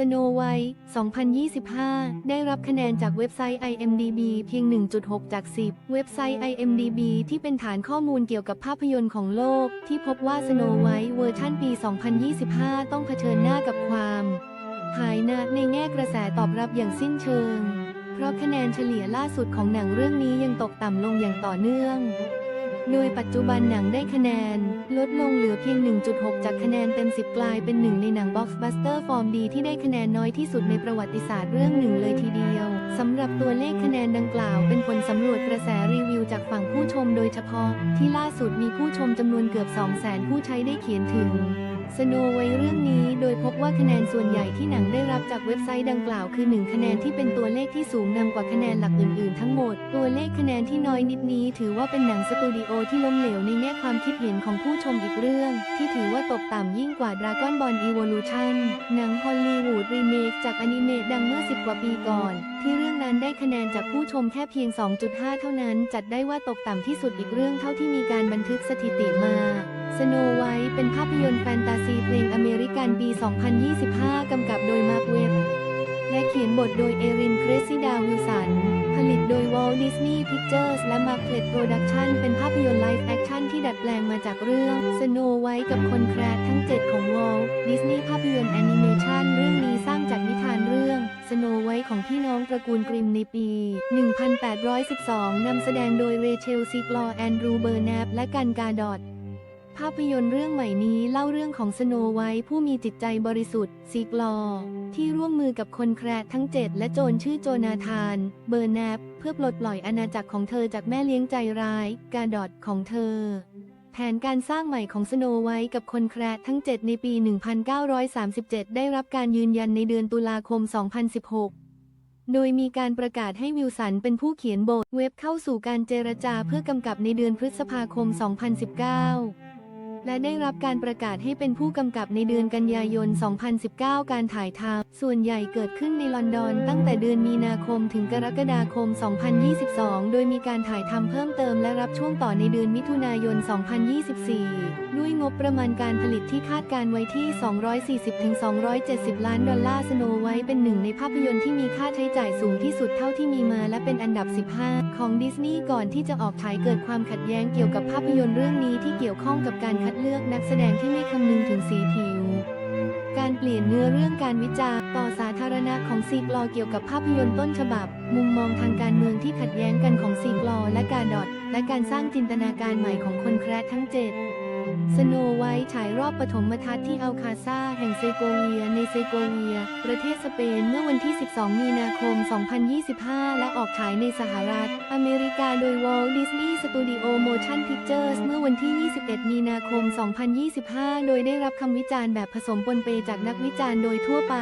Snowy 2025 ได้รับคะแนนจากเว็บไซต์ IMDb เพียง 1.6 จาก 10 เว็บไซต์ IMDb ที่เป็นฐานข้อมูลเกี่ยวกับภาพยนตร์ของโลก ที่พบว่า Snow White เวอร์ชันปี 2025 ต้องเผชิญหน้ากับความหายนะในแง่กระแสตอบรับอย่างสิ้นเชิง เพราะคะแนนเฉลี่ยล่าสุดของหนังเรื่องนี้ยังตกต่ำลงอย่างต่อเนื่อง โดยปัจจุบันหนังได้คะแนน ลดลงเหลือเพียง 1.6 จากคะแนนเต็ม 10 กลายเป็นหนึ่งในหนังบ็อกซ์บัสเตอร์ฟอร์มดีที่ได้คะแนนน้อยที่สุดในประวัติศาสตร์เรื่องหนึ่งเลยทีเดียวสำหรับตัวเลขคะแนนดังกล่าว เป็นผลสำรวจกระแสรีวิวจากฝั่งผู้ชมโดยเฉพาะ ที่ล่าสุดมีผู้ชมจำนวนเกือบ 200,000 ผู้ใช้ได้เขียนถึง สโนไว้เรื่องนี้โดยพบว่าคะแนนส่วนใหญ่ที่หนังได้รับจากเว็บไซต์ดังกล่าวคือ 1 คะแนนที่เป็นตัวเลขที่สูงนำกว่าคะแนนหลักอื่นๆทั้งหมด ตัวเลขคะแนนที่น้อยนิดนี้ ถือว่าเป็นหนังสตูดิโอที่ล้มเหลวในแง่ความคิดเห็นของผู้ชมอีกเรื่อง ที่ถือว่าตกต่ำยิ่งกว่า Dragon Ball Evolution หนังฮอลลีวูดรีเมคจากอนิเมะดังเมื่อ 10 กว่าปีก่อน ที่เรื่องนั้นได้คะแนนจากผู้ชมแค่เพียง 2.5 เท่านั้น จัดได้ว่าตกต่ำที่สุดอีกเรื่องเท่าที่มีการบันทึกสถิติมา สโนไวท์เป็นภาพยนตร์แฟนตาซีเพลงอเมริกันปี 2025 กำกับโดยมาร์คเว็บ และเขียนบทโดยเอริน เครซิดาวิลสัน ผลิตโดยวอลดิสนีย์พิกเจอร์สและมาร์เค t โปรดักชั่นเป็นภาพยนตร์ไลฟ์แอคชั่นที่ดัดแปลงมาจากเรื่องสโนไวท์กับคนแคระทั้ง 7 ของวอลดิสนีย์ภาพยนตร์แอนิเมชันเรื่องนี้สร้างจากนิทานเรื่องสโนไวท์ของพี่น้องตระกูลกริมในปี 1812 นำแสดงโดยเรเชลซิกลอแอนดรูเบอร์แนบและกันกาดอต ภาพยนตร์เรื่องใหม่นี้เล่าเรื่องของสโนไวท์ผู้มีจิตใจบริสุทธิ์ซีกลอร์ที่ร่วมมือกับคนแคระทั้งเจ็ดและโจรชื่อโจนาธาน เบอร์แนบเพื่อปลดปล่อยอาณาจักรของเธอจากแม่เลี้ยงใจร้าย กาดอดของเธอ แผนการสร้างใหม่ของสโนไวท์กับคนแคระทั้ง 7 ในปี 1937 ได้รับการยืนยันในเดือนตุลาคม 2016โดยมีการประกาศให้วิลสันเป็นผู้เขียนบทเว็บเข้าสู่การเจรจาเพื่อกำกับในเดือนพฤษภาคม 2019 และได้รับการประกาศให้เป็นผู้กำกับในเดือนกันยายน 2019 การถ่ายทำส่วนใหญ่เกิดขึ้นในลอนดอน ตั้งแต่เดือนมีนาคมถึงกรกฎาคม 2022 โดยมีการถ่ายทำเพิ่มเติมและรับช่วงต่อในเดือนมิถุนายน 2024 ด้วยงบประมาณการผลิตที่คาดการไว้ที่ 240-270 ล้านดอลลาร์สโนไว้เป็นหนึ่งในภาพยนตร์ที่มีค่าใช้จ่ายสูงที่สุดเท่าที่มีมาและเป็นอันดับ 15 ของดิสนีย์ก่อนที่จะออกฉายเกิดความขัดแย้งเกี่ยวกับภาพยนตร์เรื่องนี้ที่เกี่ยวข้องกับการคดเลือกนักแสดงที่ไม่คำนึงถึงสีผิว การเปลี่ยนเนื้อเรื่องการวิจารณ์ต่อสาธารณะของซีกลอเกี่ยวกับภาพยนตร์ต้นฉบับ มุมมองทางการเมืองที่ขัดแย้งกันของซีกลอและกาดอดและการสร้างจินตนาการใหม่ของคนแคระทั้ง7 สโนไวท์ฉายรอบปฐมทัศน์ที่อัลคาซาแห่งเซโกเวีย ในเซโกเวีย ประเทศสเปนเมื่อวันที่ 12 มีนาคม 2025 และออกฉายในสหรัฐ อเมริกาโดยวอลดิสนีย์สตูดิโอโมชั่นพิกเจอร์สเมื่อวันที่ 21 มีนาคม 2025 โดยได้รับคำวิจารณ์แบบผสมปนเปจากนักวิจารณ์โดยทั่วไป